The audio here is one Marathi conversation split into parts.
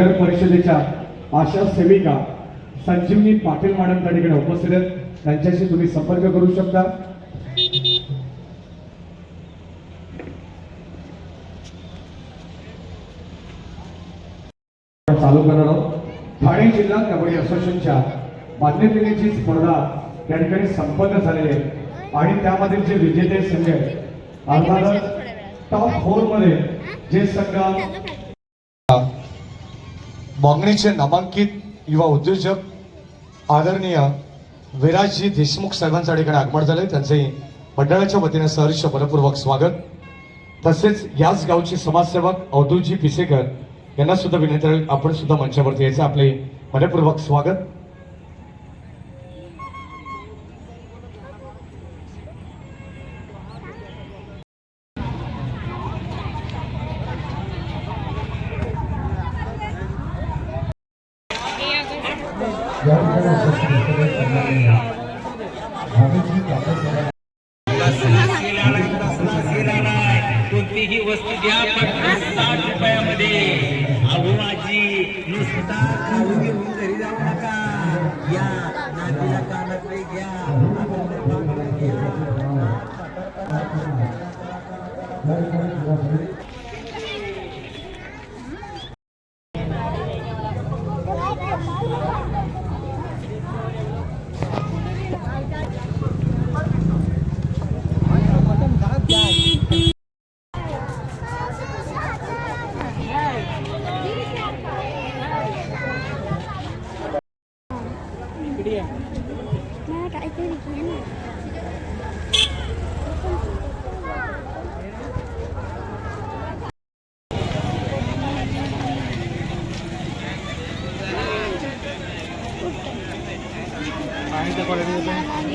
नगर परिषदेच्या आशा सेविका संजीवनी पाटील मॅडम त्या ठिकाणी उपस्थित आहेत. त्यांच्याशी तुम्ही संपर्क करू शकता. चालू करणार आहोत. ठाणे जिल्हा कबड्डी असोसिएशनच्या मान्यतेची स्पर्धा त्या ठिकाणी संपन्न झालेली आहे. आणि त्यामधील जे विजेते संघ आहेत अर्थातच टॉप फोरमध्ये जे संघ मागणीचे नामांकित युवा उद्योजक आदरणीय विराजजी देशमुख साहेबांच्या ठिकाणी आगमन झाले त्यांचे मंडळाच्या वतीने सहर्ष मनपूर्वक स्वागत. तसेच याच गावचे समाजसेवक अवधूजी पिसेकर यांना सुद्धा विनंती आपण सुद्धा मंचावरती यायचं आपले मनपूर्वक स्वागत. कोणतीही वस्तू द्या पण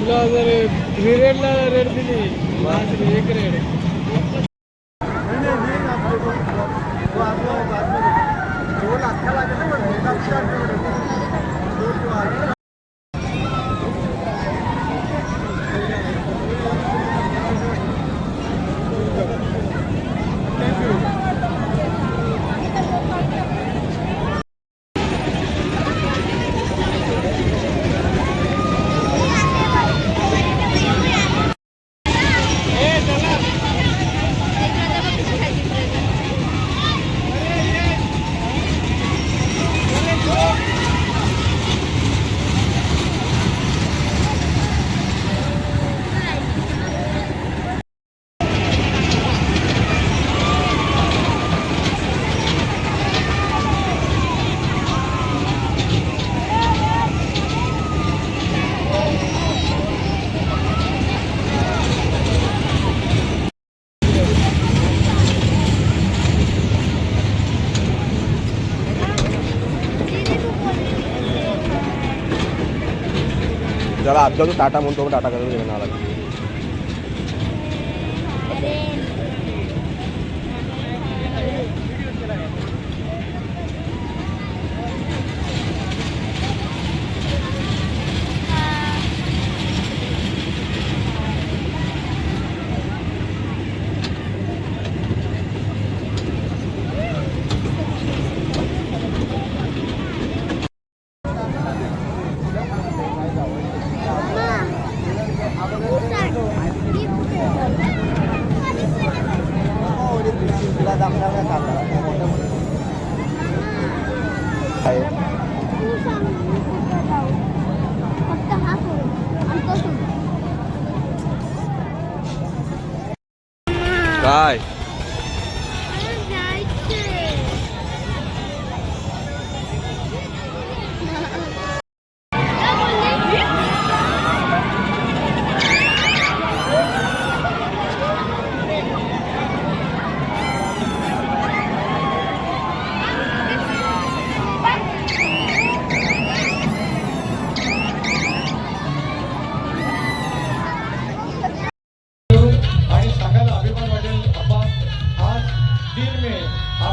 तुला जर रेडला रेड दिली एक रेड যারা আজ টাটা মন্তব্য টাটা করে দেবে না লাগে Bye.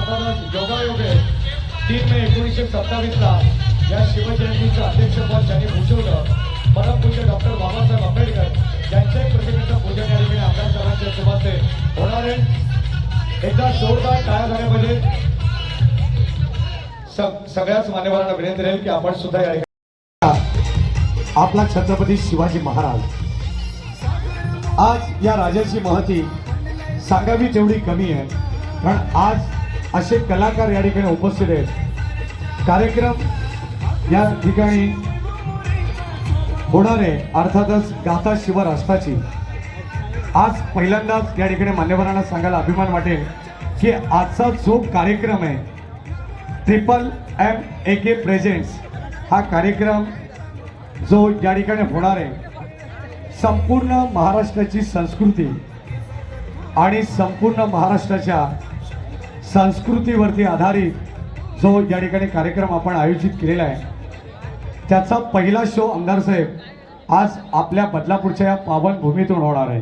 अर्थातच योगायोगे तीन मे एकोणीसशे सत्तावीसला या शिवजयंतीचं अध्यक्षपद ज्यांनी भूषवलं परमपूज्य डॉक्टर बाबासाहेब आंबेडकर यांच्याही प्रतिमेचं पूजन या ठिकाणी आपल्या सर्वांच्या शुभाचे होणार आहे. एकदा जोरदार टाळ्या झाल्यामध्ये स- सगळ्याच मान्यवरांना विनंती राहील की आपण सुद्धा या ठिकाणी आपला छत्रपती शिवाजी महाराज. आज या राजाची महती सांगावी तेवढी कमी आहे कारण आज असे कलाकार या ठिकाणी उपस्थित आहेत. कार्यक्रम या ठिकाणी होणार आहे. अर्थातच गाथा शिवराष्ट्राची आज पहिल्यांदाच या ठिकाणी मान्यवरांना सांगायला अभिमान वाटेल की आजचा जो कार्यक्रम आहे triple M A K presents हा कार्यक्रम जो या ठिकाणी होणार आहे संपूर्ण महाराष्ट्राची संस्कृती आणि संपूर्ण महाराष्ट्राच्या संस्कृतीवरती आधारित जो या ठिकाणी कार्यक्रम आपण आयोजित केलेला आहे त्याचा पहिला शो आमदार साहेब आज आपल्या बदलापूरच्या या पावन भूमीतून होणार आहे.